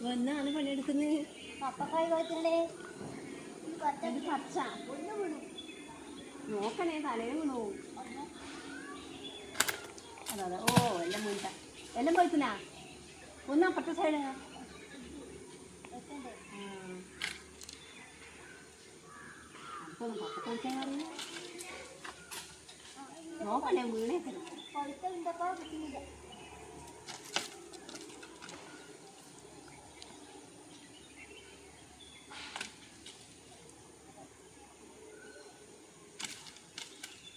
വന്നാണ് പണിയെടുക്കുന്നത് പപ്പക്കായ് ഇത് പച്ച നോക്കണേ തലയിൽ വീണു. അതെ അതെ. ഓ എല്ലാം മുണ്ട എല്ലാം പോയിക്കുന്നാ? ഒന്ന് അപ്പുറത്തെ സൈഡ് അപ്പൊന്നും പപ്പ കഴിക്കാൻ അറിയില്ല നോക്കണേ വീണേക്കണം കൊഴുത്തുണ്ടപ്പോ കിട്ടുന്നില്ല നോക്കട്ടെ അമ്മോ അങ്ങനെ ഇട്ടുണ്ട് പോയിട്ട് താഴെ വീണോ അങ്ങനെ പപ്പ കഴിക്കാൻ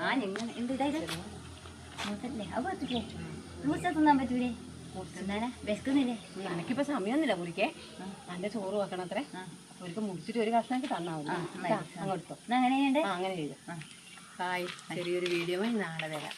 ആ ഞങ്ങൾ എന്ത് ഇതായത് മൂത്തല്ലേ അത് പറ്റില്ലേ മൂത്ത തിന്നാൻ പറ്റൂലേ തിന്നാനാ വിശക്കുന്നില്ലേ എനിക്കിപ്പോ സമയമൊന്നുമില്ല മുറിക്കേ നല്ല ചോറ് വെക്കണം അത്രേ അവർക്ക് മുറിച്ചിട്ട് ഒരു കഷ്ണമൊക്കെ തന്നാവും അങ്ങോട്ടോ അങ്ങനെ അങ്ങനെ ചെയ്തു ഹായ്. ചെറിയൊരു വീഡിയോ നാളെ വരാം.